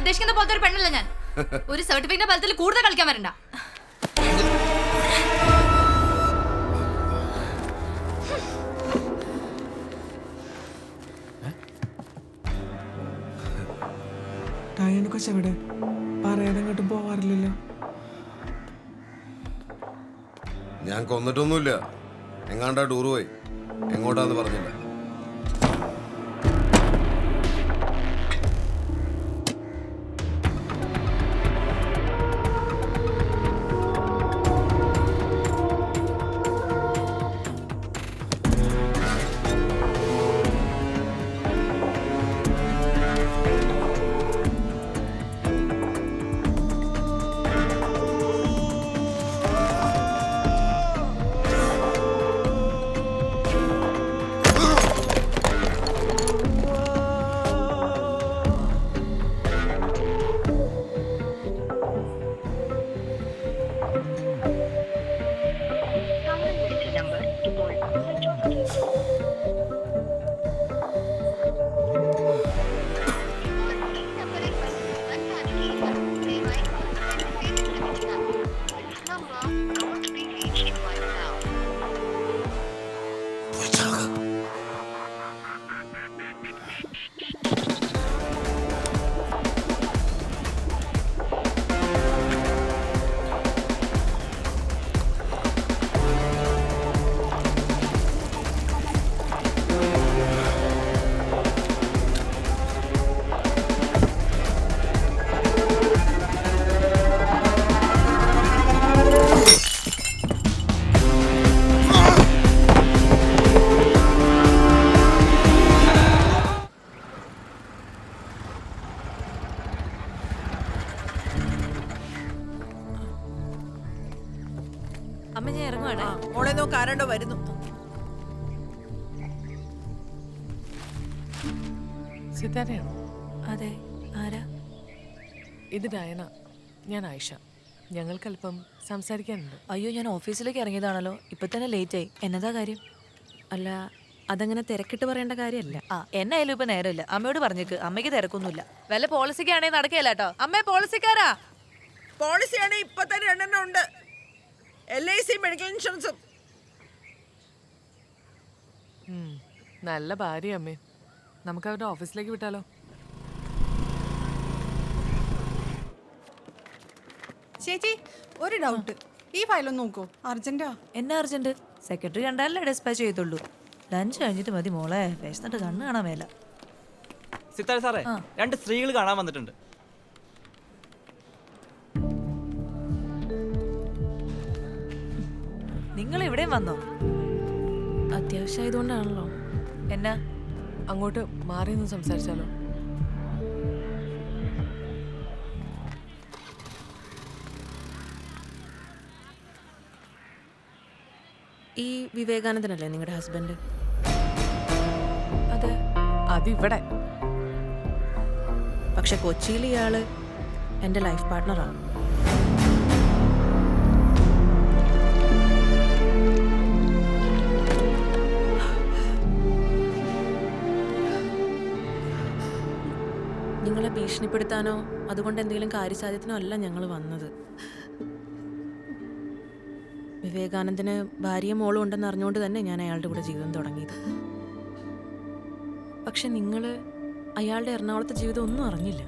ഉദ്ദേശിക്കുന്ന പോലത്തെ ഒരു പെണ്ണല്ല ഞാൻ. ഒരു സർട്ടിഫിക്കറ്റ് ബലത്തിൽ കൂടുതൽ കളിക്കാൻ വരണ്ട. ടയനെ കൊച്ചെവിടെ പറയാതെ അങ്ങോട്ടും പോവാറില്ലല്ലോ. ഞാൻ കൊന്നിട്ടൊന്നുമില്ല. എങ്ങാണ്ടാ ടൂർ പോയി? എങ്ങോട്ടാന്ന് പറഞ്ഞില്ല. ഇത് ഡയന ഞാൻ ആയിഷ. ഞങ്ങൾക്കല്പം സംസാരിക്കാനുണ്ട്. അയ്യോ ഞാൻ ഓഫീസിലേക്ക് ഇറങ്ങിയതാണല്ലോ. ഇപ്പൊ തന്നെ ലേറ്റ് ആയി എന്നതാ കാര്യം? അല്ല അതങ്ങനെ തിരക്കിട്ട് പറയേണ്ട കാര്യമല്ല. ആ എന്നായാലും ഇപ്പൊ നേരമില്ല. അമ്മയോട് പറഞ്ഞേക്ക്. അമ്മയ്ക്ക് തിരക്കൊന്നുമില്ല. വല്ല പോളിസിക്കാണെങ്കിൽ നടക്കുകയല്ല കേട്ടോ അമ്മേ പോളിസിക്കാരാ? പോളിസിയാണെങ്കിൽ ഇപ്പൊ തന്നെ രണ്ടെണ്ണം ഉണ്ട്. എൽ ഐ സി മെഡിക്കൽ ഇൻഷുറൻസും നല്ല ഭാര്യ അമ്മേ. നമുക്ക് അവരുടെ ഓഫീസിലേക്ക് വിട്ടാലോ? ചേച്ചി ഒരു ഡൗട്ട് ഈ ഫയൽ ഒന്ന് നോക്കൂ. അർജന്റാ എന്നാ അർജന്റ് സെക്രട്ടറി കണ്ടാലേ ഡിസ്പാച്ച് ചെയ്തുള്ളൂ ലഞ്ച് കഴിഞ്ഞിട്ട് മതി മോളെ. വിശന്നിട്ട് കണ്ണ് കാണാൻ മേല. സിത്താര സാറേ രണ്ട് സ്ത്രീകൾ കാണാൻ വന്നിട്ടുണ്ട്. നിങ്ങൾ ഇവിടെയും വന്നോ? അത്യാവശ്യമായതുകൊണ്ടാണല്ലോ. എന്നാ? അങ്ങോട്ട് മാറി നിന്ന് സംസാരിച്ചാലോ? ഈ വിവേകാനന്ദനല്ലേ നിങ്ങളുടെ ഹസ്ബൻഡ് അതെ. അതിവിടെ. പക്ഷെ കൊച്ചിയിൽ ഇയാൾ എന്റെ ലൈഫ് പാർട്ട്ണറാണ് നിങ്ങളെ ഭീഷണിപ്പെടുത്താനോ അതുകൊണ്ട് എന്തെങ്കിലും കാര്യസാധ്യത്തിനോ അല്ല ഞങ്ങൾ വന്നത്. വിവേകാനന്ദന് ഭാര്യയും മോളും ഉണ്ടെന്ന് അറിഞ്ഞുകൊണ്ട് തന്നെ ഞാൻ അയാളുടെ കൂടെ ജീവിതം തുടങ്ങിയത്. പക്ഷെ നിങ്ങൾ അയാളുടെ എറണാകുളത്തെ ജീവിതം ഒന്നും അറിഞ്ഞില്ല.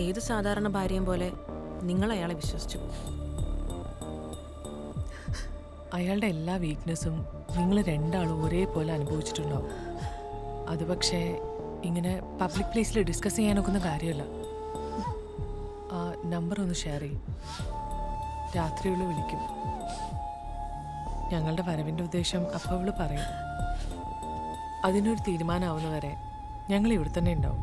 ഏത് സാധാരണ ഭാര്യയും പോലെ നിങ്ങൾ അയാളെ വിശ്വസിച്ചു. അയാളുടെ എല്ലാ വീക്ക്നെസ്സും നിങ്ങൾ രണ്ടാളും ഒരേപോലെ അനുഭവിച്ചിട്ടുണ്ടാവും അത് പക്ഷേ ഇങ്ങനെ പബ്ലിക് പ്ലേസിൽ ഡിസ്കസ് ചെയ്യാനൊക്കുന്ന കാര്യമല്ല. ആ നമ്പർ ഒന്ന് ഷെയർ ചെയ്യും. രാത്രിയുള്ള വിളിക്കും. ഞങ്ങളുടെ വരവിന്റെ ഉദ്ദേശം അപ്പോൾ അവൾ പറയും. അതിനൊരു തീരുമാനമാവുന്നവരെ ഞങ്ങൾ ഇവിടെ തന്നെ ഉണ്ടാവും.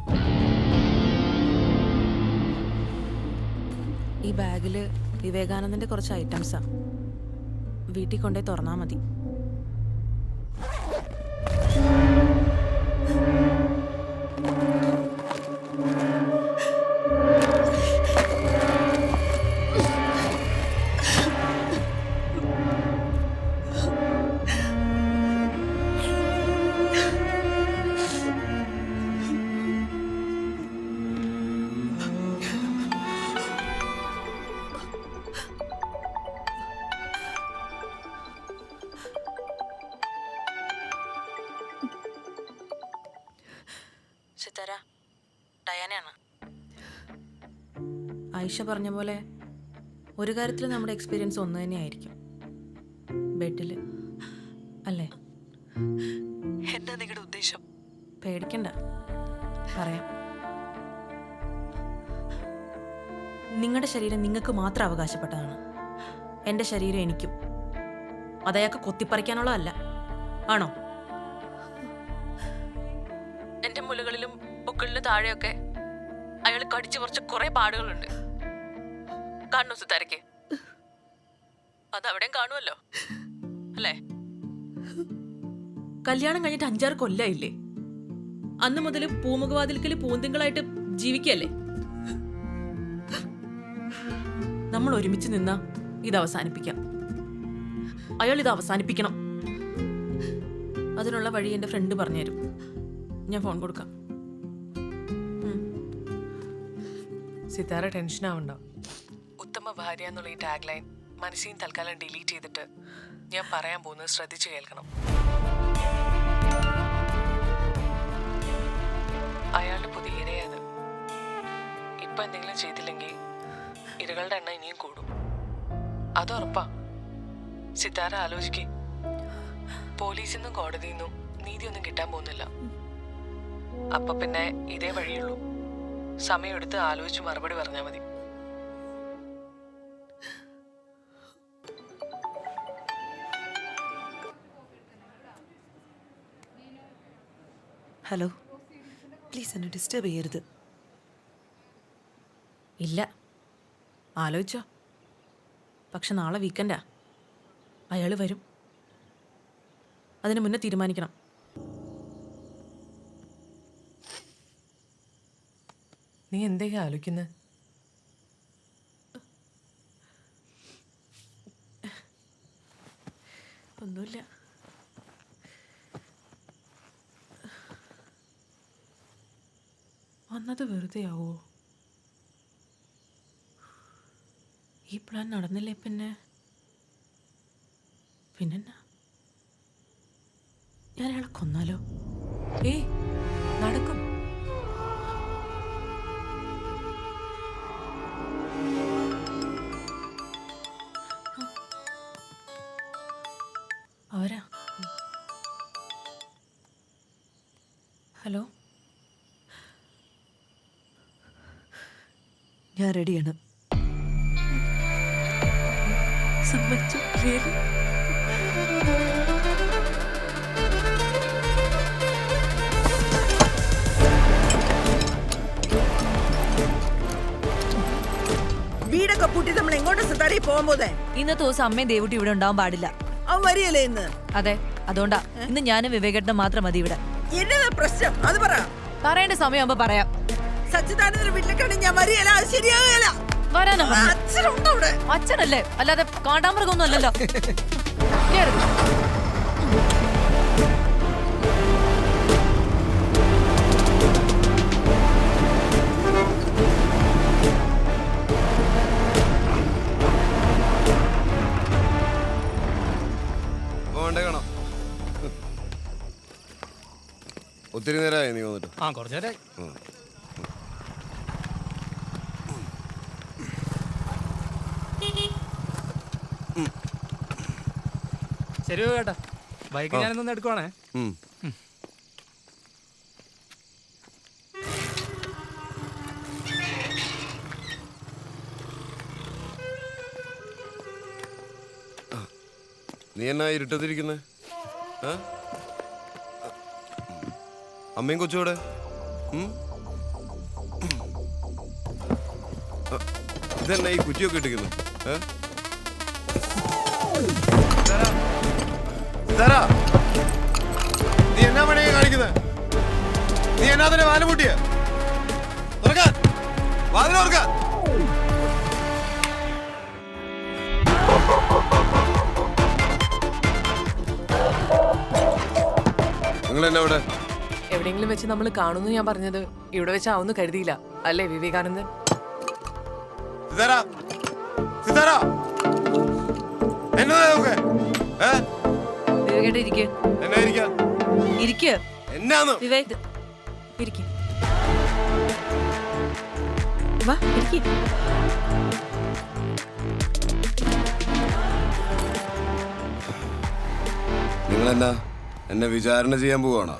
ഈ ബാഗിൽ വിവേകാനന്ദന്റെ കുറച്ച് ഐറ്റംസാണ് വീട്ടിൽ കൊണ്ടുപോയി തുറന്നാൽ മതി. ഡയാനയാണ് ആയിഷ പറഞ്ഞ പോലെ ഒരു കാര്യത്തിൽ നമ്മുടെ എക്സ്പീരിയൻസ് ഒന്ന് തന്നെയായിരിക്കും. ബെഡിൽ അല്ലേ? എന്താ നിങ്ങളുടെ ഉദ്ദേശം? പേടിക്കണ്ട. പറയാം. നിങ്ങളുടെ ശരീരം നിങ്ങൾക്ക് മാത്രം അവകാശപ്പെട്ടതാണ്. എന്റെ ശരീരം എനിക്കും. അതയാൾക്ക് കൊത്തിപ്പറിക്കാനുള്ളതല്ല. ആണോ? എന്റെ മുലകളിലും പൊക്കളിലും താഴെയൊക്കെ അയാൾ കടിച്ചു കുറച്ച് കുറെ പാടുകളുണ്ട്. കാണണോ സുതാരക്ക് അതവിടെയും കാണുമല്ലോ. അല്ലേ? കല്യാണം കഴിഞ്ഞിട്ട് അഞ്ചാറ് കൊല്ലായില്ലേ? അന്ന് മുതൽ പൂമുഖവാതിൽക്കൽ പൂന്തിങ്കളായിട്ട് ജീവിക്കല്ലേ? നമ്മൾ ഒരുമിച്ച് നിന്ന ഇത് അവസാനിപ്പിക്കാം. അയാൾ ഇത് അവസാനിപ്പിക്കണം. അതിനുള്ള വഴി എന്റെ ഫ്രണ്ട് പറഞ്ഞുതരും. ഞാൻ ഫോൺ കൊടുക്കാം. സിത്താര ടെൻഷൻ ആവണ്ട. ഉത്തമ ഭാര്യ എന്നുള്ള ഈ ടാഗ് ലൈൻ മനസ്സിൽ തൽക്കാലം ഡിലീറ്റ് ചെയ്തിട്ട് ഞാൻ പറയാൻ പോകുന്നത് ശ്രദ്ധിച്ചു കേൾക്കണം. അയാളുടെ പുതിയ ഇരയാണ്. ഇപ്പൊ എന്തെങ്കിലും ചെയ്തില്ലെങ്കിൽ ഇരകളുടെ എണ്ണം ഇനിയും കൂടും. അത് ഉറപ്പാ. സിതാര ആലോചിക്കേ. പോലീസിൽ നിന്നും കോടതിയിൽ നിന്നും നീതിയൊന്നും കിട്ടാൻ പോകുന്നില്ല. അപ്പൊ പിന്നെ ഇതേ വഴിയുള്ളൂ സമയമെടുത്ത് ആലോചിച്ച് മറുപടി പറഞ്ഞാൽ മതി. ഹലോ. പ്ലീസ് എന്നെ ഡിസ്റ്റർബ് ചെയ്യരുത്. ഇല്ല. ആലോചിച്ചോ. പക്ഷെ നാളെ വീക്കെൻഡാ അയാൾ വരും. അതിന് മുന്നേ തീരുമാനിക്കണം. നീ എന്തൊക്കെയാ ആലോചിക്കുന്നത് ഒന്നുമില്ല വന്നത് വെറുതെ ആവോ? ഈ പ്ലാൻ നടന്നില്ലേ പിന്നെ? പിന്നെന്നാ? ഞാൻ അയാളെ കൊന്നാലോ? ഏയ് നടക്കും. ഹലോ? ഞാൻ റെഡിയാണ്. സമ്മതിച്ചു? റിയലി വീടൊക്കെ പൂട്ടി നമ്മൾ എങ്ങോട്ട് സിത്താരി പോകാൻ പോന്നെ ഇന്നത്തെ ദിവസം അമ്മയും ദേവുട്ടി ഇവിടെ ഉണ്ടാവാൻ പാടില്ല. അവൻ വരികയല്ലേ ഇന്ന്? അതെ അതുകൊണ്ടാ. ഇന്ന് ഞാനും വിവേകേട്ടനും മാത്രം മതി ഇവിടെ. എന്നതാ പ്രശ്നം. അത് പറ. പറയേണ്ട സമയമാകുമ്പോ പറയാം. സച്ചിദാനന്ദന്റെ വീട്ടിലേക്കാണെങ്കിൽ ഞാൻ വരികയല്ല. അത് ശരിയാകുകയല്ല വരാനാ? പറഞ്ഞത്. അച്ഛനുണ്ടോ അവിടെ? അച്ഛനല്ലേ? അല്ലാതെ കാണ്ടാമൃഗമൊന്നും അല്ലല്ലോ. കേറ്. കാണാം. ഒത്തിരി നേരമായി നീ വന്നിട്ട്. ആ കുറച്ച് നേരമായി. ശരി കേട്ടാ ബൈക്ക് ഞാനൊന്ന് എടുക്കുവാണേ. നീ എന്നാ ഇരുട്ടത്തിരിക്കുന്നേ? ആ? അമ്മയും കൊച്ചുകൂടെ ഇതെന്നെ ഈ കുറ്റിയൊക്കെ ഇട്ടിരിക്കുന്നു? നീ എന്നാ പണിയാ കാണിക്കുന്നത് നീ എന്നാ തന്നെ വാൽ പൂട്ടിയ? തുറക്കാൻ വാതിൽ തുറക്കാൻ നിങ്ങൾ എന്നാ ഇവിടെ? എവിടെയെങ്കിലും വെച്ച് നമ്മൾ കാണുന്നു ഞാൻ പറഞ്ഞത് ഇവിടെ വെച്ചാവുന്നു കരുതിയില്ല. അല്ലേ വിവേകാനന്ദൻ? സിതാരാ സിതാരാ. എന്നതാ ഇതൊക്കെ? ഏ? വിവേകേട്ടൻ ഇരിക്ക്. എന്നാ ഇരിക്കാ? ഇരിക്ക്. എന്നാന്ന്? വിവേക് ഇരിക്ക്. വാ ഇരിക്ക്. നിങ്ങളെന്നാ എന്നെ വിചാരണ ചെയ്യാൻ പോവാണോ?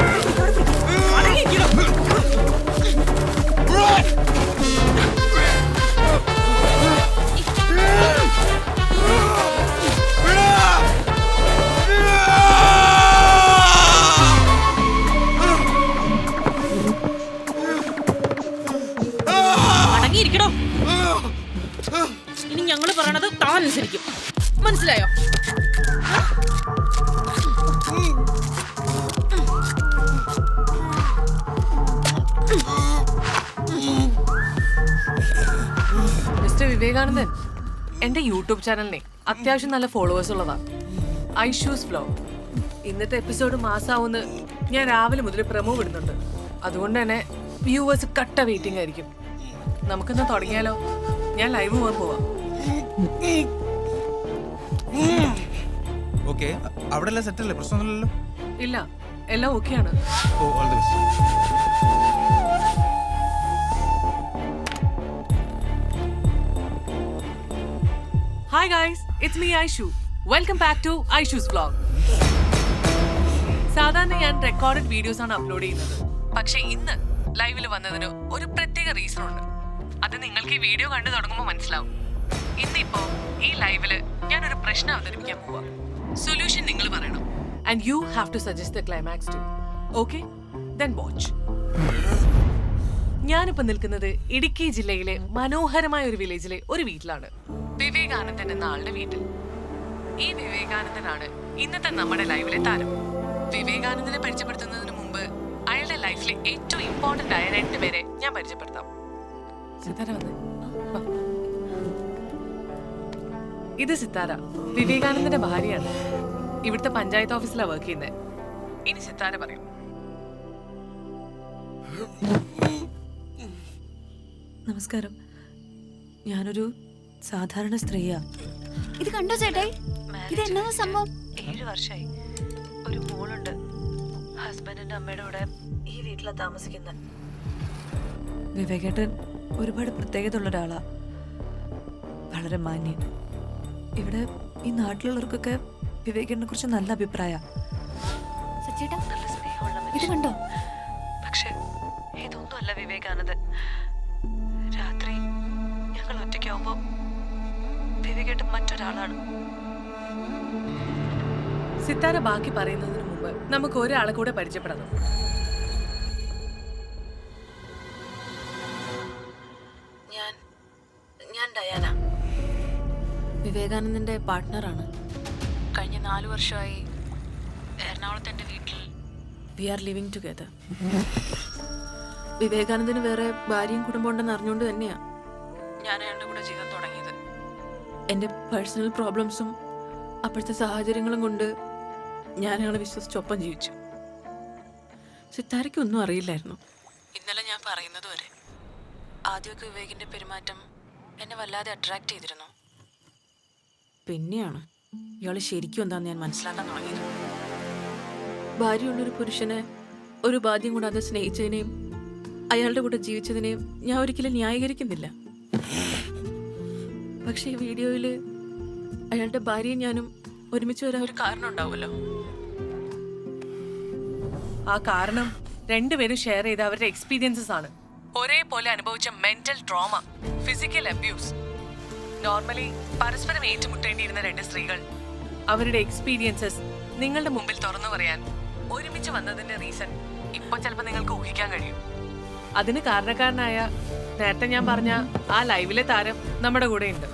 വിവേകാനന്ദൻ എന്റെ യൂട്യൂബ് ചാനലിനെ അത്യാവശ്യം നല്ല ഫോളോവേഴ്സ് ഉള്ളതാ ഐഷൂസ് വ്ലോഗ് ഇന്നത്തെ എപ്പിസോഡ് മാസാവുന്ന് ഞാൻ രാവിലെ മുതൽ പ്രമോ വിടുന്നുണ്ട്. അതുകൊണ്ട് തന്നെ വ്യൂവേഴ്സ് കട്ട വെയിറ്റിംഗ് ആയിരിക്കും. നമുക്കിന്ന് തുടങ്ങിയാലോ? ഞാൻ ലൈവ് പോകാൻ പോവാം. ഓക്കെ അവിടെ സെറ്റ് അല്ലേ? പ്രശ്നമൊന്നുമില്ലല്ലോ? ഇല്ല എല്ലാം ഓക്കെയാണ് ഓ all the best hi guys it's me Aishu welcome back to Aishu's vlog സാധാരണ ഞാൻ റെക്കോർഡഡ് വീഡിയോസ് ആണ് അപ്ലോഡ് ചെയ്യുന്നത്. പക്ഷെ ഇന്ന് ലൈവിൽ വന്നതിന് ഒരു പ്രത്യേക റീസൺ ഉണ്ട്. അത് നിങ്ങൾക്ക് ഈ വീഡിയോ കണ്ടു തുടങ്ങുമ്പോൾ മനസ്സിലാവും. ഇന്നിപ്പോ ഈ ലൈവിൽ ഞാൻ ഒരു പ്രശ്നം അവതരിപ്പിക്കാൻ പോവാ. സൊല്യൂഷൻ നിങ്ങൾ പറയണം. And you have to suggest the climax too okay then watch ഞാനിപ്പോൾ നിൽക്കുന്നത് ഇടുക്കി ജില്ലയിലെ മനോഹരമായ ഒരു വില്ലേജിലെ ഒരു വീട്ടിലാണ്. വിവേകാനന്ദൻ എന്ന ആളുടെ വീട്ടിൽ. ഈ വിവേകാനന്ദനാണ് ഇന്നത്തെ നമ്മുടെ ലൈവിലെ താരം. വിവേകാനന്ദനെ പരിചയപ്പെടുത്തുന്നതിന് മുമ്പ് അയാളുടെ ലൈഫിലെ ഏറ്റവും ഇമ്പോർട്ടന്റ് ആയ രണ്ടുപേരെ ഞാൻ പരിചയപ്പെടുത്താം. ഇത് സിത്താര. വിവേകാനന്ദന്റെ ഭാര്യയാണ്. ഇവിടുത്തെ പഞ്ചായത്ത് ഓഫീസിലാണ് വർക്ക് ചെയ്യുന്നത് ഇനി സിത്താര പറയും. നമസ്കാരം. ഞാനൊരു സാധാരണ സ്ത്രീയാ. ഇത് കണ്ടോ ചേട്ടായി? ഇത് എന്നാ സംഭവം? ഏഴു വർഷമായി ഒരു മോളുണ്ട്. ഹസ്ബൻഡിന്റെ അമ്മയുടെ കൂടെ ഈ വീട്ടിലാ താമസിക്കുന്നത് വിവേകേട്ടൻ ഒരുപാട് പ്രത്യേകത ഉള്ള ഒരാളാ. വളരെ മാന്യൻ. ഇവിടെ ഈ നാട്ടിലുള്ളവർക്കൊക്കെ വിവേകേട്ടനെ കുറിച്ച് നല്ല അഭിപ്രായ. സച്ചേട്ടാ ഇത് കണ്ടോ? പക്ഷെ ഇതൊന്നും അല്ല വിവേകാനന്ദൻ വിവേകേട്ടൻ മറ്റൊരാളാണ്. സിത്താര ബാക്കി പറയുന്നതിന് മുമ്പ് നമുക്ക് ഒരാളെ കൂടെ പരിചയപ്പെടണം. ഞാൻ ഞാൻ ഡയാന. വിവേകാനന്ദന്റെ പാർട്ട്ണറാണ്. കഴിഞ്ഞ നാലു വർഷമായി എറണാകുളത്ത് എന്റെ വീട്ടിൽ വി ആർ ലിവിങ് ടുഗദർ. വിവേകാനന്ദന് വേറെ ഭാര്യയും കുടുംബം ഉണ്ടെന്ന് അറിഞ്ഞുകൊണ്ട് തന്നെയാ. ഞാൻ അയാളുടെ കൂടെ ജീവിതം തുടങ്ങിയത്. എന്റെ പേഴ്സണൽ പ്രോബ്ലംസും അപ്പോഴത്തെ സാഹചര്യങ്ങളും കൊണ്ട് ഞാൻ അയാളെ വിശ്വസിച്ചൊപ്പം ജീവിച്ചു. സിത്താരയ്ക്കൊന്നും അറിയില്ലായിരുന്നു. ഇന്നലെ ഞാൻ പറയുന്നത് വരെ ആദ്യമൊക്കെ വിവേകിന്റെ പെരുമാറ്റം എന്നെ വല്ലാതെ അട്രാക്ട് ചെയ്തിരുന്നു. പിന്നെയാണ് ഇയാൾ ശരിക്കും എന്താന്ന് ഞാൻ മനസ്സിലാക്കാൻ തുടങ്ങിയത്. ഭാര്യയുള്ളൊരു പുരുഷനെ ഒരു ബാധ്യം കൂടാതെ സ്നേഹിച്ചതിനെയും അയാളുടെ കൂടെ ജീവിച്ചതിനെയും ഞാൻ ഒരിക്കലും ന്യായീകരിക്കുന്നില്ല. പക്ഷേ ഈ വീഡിയോയിൽ അയാളുടെ ഭാര്യയും ഞാനും ഒരുമിച്ച് വരാൻ ഒരു കാരണം ഉണ്ടാവുമല്ലോ. ആ കാരണം രണ്ടുപേരും ഷെയർ ചെയ്ത അവരുടെ എക്സ്പീരിയൻസസ് ആണ്. ഒരേപോലെ അനുഭവിച്ച mental trauma physical abuse normally പരസ്പരം ഏറ്റുമുട്ടേണ്ടിയിരുന്ന രണ്ട് സ്ത്രീകൾ അവരുടെ എക്സ്പീരിയൻസസ് നിങ്ങളുടെ മുമ്പിൽ തുറന്നു പറയാൻ ഒരുമിച്ച് വന്നതിന്റെ റീസൺ ഇപ്പൊ ചിലപ്പോൾ നിങ്ങൾക്ക് ഊഹിക്കാൻ കഴിയും. അതിന് കാരണക്കാരനായ നേരത്തെ ഞാൻ പറഞ്ഞ ആ ലൈവിലെ താരം നമ്മുടെ കൂടെ ഉണ്ട്